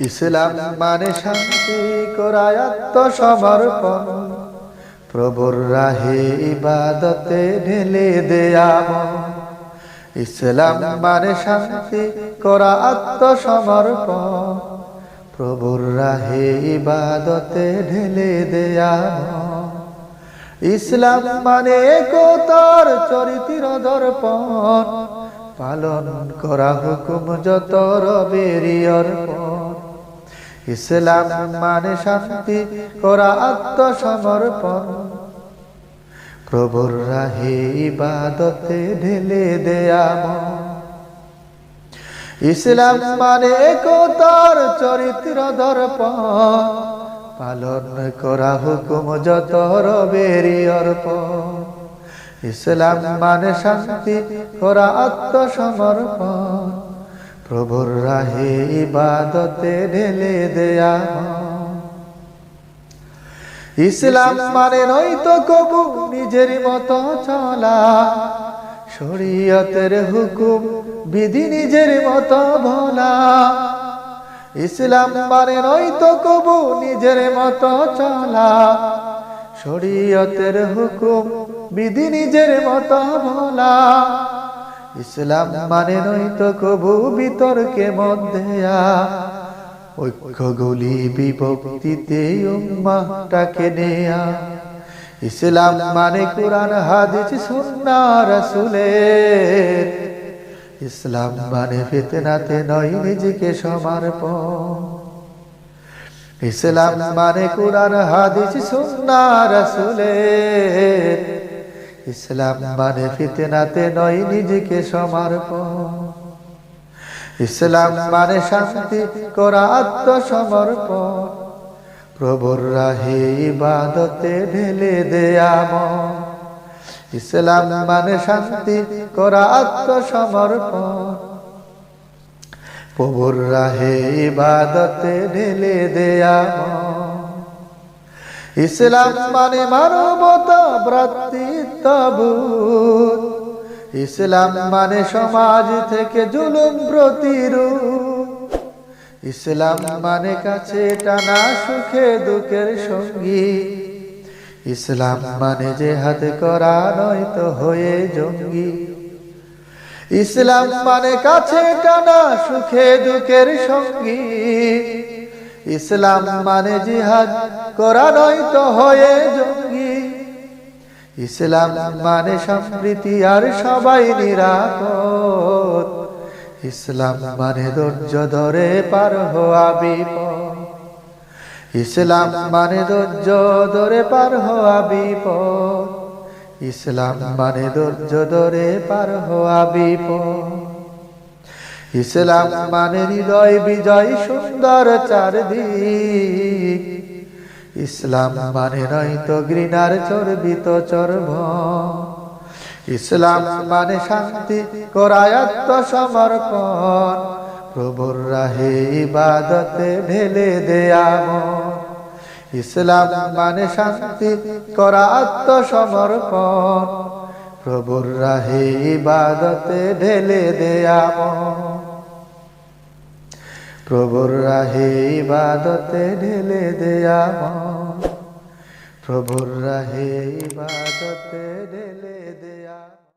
ইসলাম মানে শান্তি করায়াত্ম সমর্পণ। প্রভুর রাহে ইবাদতে ঢেলে দেয়া। ইসলাম মানে শান্তি করা আত্মসমর্পণ প্রভুর রাহে ইবাদতে ঢেলে দেয়া ইসলাম মানে একতার চরিত্র দর্পণ। পালন করা হুকুম যত রবেরি অর্পণ। ইসলাম মানে শান্তি করা আত্মসমর্পণ। প্রভুর রাহে ইবাদতে ঢেলে দেয়া। ইসলাম মানে একতার চরিত্র দর্পণ। পালন করা হুকুম যত রবেরি অর্পণ। ইসলাম মানে শান্তি করা আত্মসমর্পণ। প্রভুর রাহে ইবাদতে ঢেলে দেয়া ইসলাম মানে নয়তো কবু, নিজের মতো চলা। শরীয়তের হুকুম, বিধি নিজের মতো ভোলা। ইসলাম মানে নয়তো কবু, নিজের মতো চলা। শরীয়তের হুকুম, বিধি নিজের মতো ভোলা। ইসলাম মানে নয়তো কবু বিতর্কে মধ্যেয়া। ঐক্যগুলি বিভক্তিতে উম্মাহটাকে নেয়া। ইসলাম মানে কোরআন, হাদিস, সুন্না, রাসূলের। ইসলাম মানে ফিতনাতে নয় নিজেকে সমর্পণ। ইসলাম মানে কোরআন, হাদিস, সুন্না, রাসূলের। ইসলাম মানে ফিতনাতে নয় নিজেকে সমর্পণ। ইসলাম মানে শান্তি, করা আত্মসমর্পণ। প্রভুর রাহে ইবাদতে ঢেলে দেয়া মন। ইসলাম মানে শান্তি, করা আত্মসমর্পণ। প্রভুর রাহে ইবাদতে ঢেলে দেয়া মন। ইসলাম মানে মানবতা ভ্রাতৃত্ববোধ ইসলাম মানে সমাজ থেকে জুলুম প্রতিরোধ। ইসলাম মানে কাছে টানা সুখে দুঃখের সঙ্গী ইসলাম মানে যে হাতে করা নয়তো হয়ে জঙ্গি। ইসলাম মানে কাছে টানা সুখে দুঃখের সঙ্গী ইসলাম মানে জিহাদ করা নয়তো হয়ে জঙ্গি। ইসলাম মানে সম্প্রীতি আর সবাই নিরাপদ। ইসলাম মানে ধৈর্য ধরে পার হওয়া বিপদ। ইসলাম মানে ধৈর্য ধরে পার হওয়া বিপদ। ইসলাম মানে ধৈর্য ধরে পার হওয়া বিপদ। ইসলাম মানে হৃদয় বিজয় সুন্দর চারদিক। ইসলাম মানে নয়তো ঘৃণার চর্বিত চর্ম। ইসলাম মানে শান্তি করায়ত্ত সমর্পণ প্রভুর রাহে ইবাদতে ঢেলে দেয়া ইসলাম মানে শান্তি করা আত্মসমর্পণ। প্রভুর রাহে ইবাদতে ঢেলে দেয়া প্রভুর রাহে ইবাদতে ঢেলে দেয়া মন। প্রভুর রাহে ইবাদতে ঢেলে দেয়া